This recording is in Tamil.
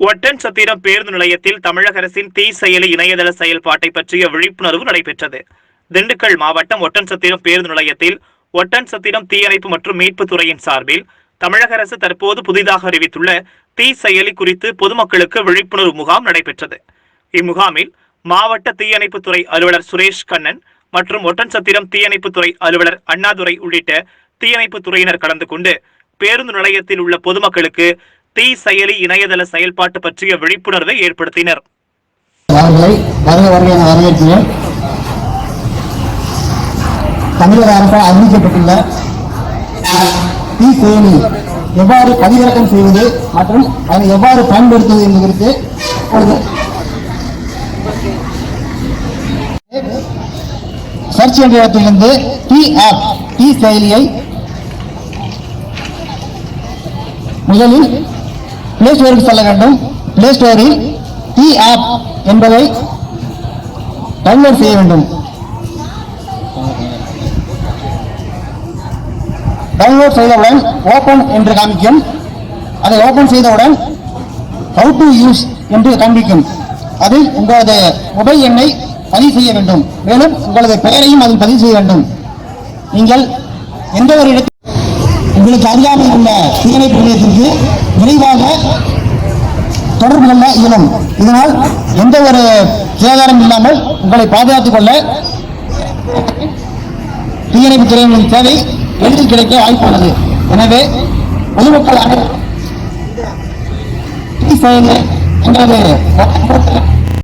ஒட்டன் சத்திரம் பேருந்து நிலையத்தில் தமிழக அரசின் தீ செயலி இணையதள செயல்பாட்டை பற்றிய விழிப்புணர்வு நடைபெற்றது. திண்டுக்கல் மாவட்டம் ஒட்டன் சத்திரம் பேருந்து நிலையத்தில் ஒட்டன் சத்திரம் தீயணைப்பு மற்றும் மீட்புத் துறையின் சார்பில் தமிழக அரசு தற்போது புதிதாக அறிவித்துள்ள தீ செயலி குறித்து பொதுமக்களுக்கு விழிப்புணர்வு முகாம் நடைபெற்றது. இம்முகாமில் மாவட்ட தீயணைப்புத் துறை அலுவலர் சுரேஷ் கண்ணன் மற்றும் ஒட்டன்சத்திரம் தீயணைப்புத் துறை அலுவலர் அண்ணாதுரை உள்ளிட்ட தீயணைப்புத் துறையினர் கலந்து கொண்டு பேருந்து நிலையத்தில் உள்ள பொதுமக்களுக்கு தீ செயலி இணையதள செயல்பாட்டு பற்றிய விழிப்புணர்வை ஏற்படுத்தினர். தமிழக அரசால் அறிவிக்கப்பட்டுள்ள தீ செயலி எவ்வாறு பதிவிறக்கம் செய்வது மற்றும் அதை எவ்வாறு பயன்படுத்துவது என்பது குறித்து சர்ச் என்ற இடத்திலிருந்து டி ஆப் டி செயலியை முதலில் பிளே ஸ்டோருக்கு செல்ல வேண்டும். பிளே ஸ்டோரில் டி ஆப் என்பதை டவுன்லோட் செய்ய வேண்டும். டவுன்லோட் செய்தவுடன் ஓபன் என்று காமிக்கும் அதை ஓபன் செய்தவுடன் ஹவு டு யூஸ் என்று காண்பிக்கும். அதில் உங்களது மொபைல் எண்ணை பதிவு செய்ய வேண்டும். மேலும் உங்களது பெயரையும் அதில் பதிவு செய்ய வேண்டும். நீங்கள் எந்த ஒரு இடத்தில் உங்களுக்கு அருகாமையில் உள்ள தீயணைப்பு நிலையத்திற்கு விரைவாக தொடர்பு கொள்ள இயலும். இதனால் எந்த ஒரு சேதாரம் இல்லாமல் உங்களை பாதுகாத்துக் கொள்ள தீயணைப்பு துறையினரின் சேவை எளிதில் கிடைக்க வாய்ப்புள்ளது எனவே பொதுமக்கள் அனைவரும் எங்களது